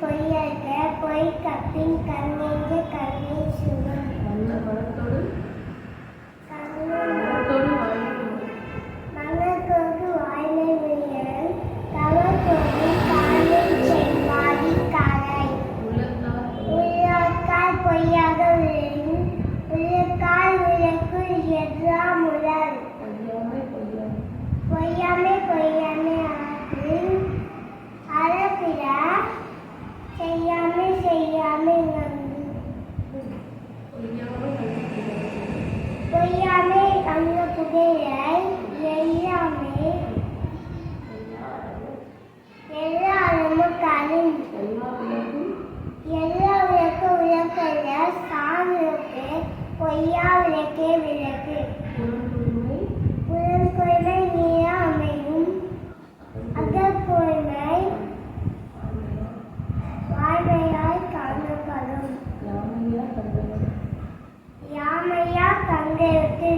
பொய்யற்க பொய் கப்பின் கண்ணெஞ்ச கண்ணை சுகம் மனத்தோடு மனத்தோடு வாய்மை உயர் தவத்தோடு காலில் செம்பாடி காலை உள்ளத்தால் உள்ளக்கால் பொய்யாக விழும் உள்ளக்கால் விளக்கு எல்லாம் அந்த குதிரை எல்லாமே எல்லாரும் கழிஞ்சு எல்லா விளக்கு விளக்கல்ல சாமி விளக்கு கொய்யா விளக்கே விளக்கு புலன்கொள்மை நீரா அமையும் அகக்கொள்மை வாய்மையாய் காணப்படும் யாமையா தங்களுக்கு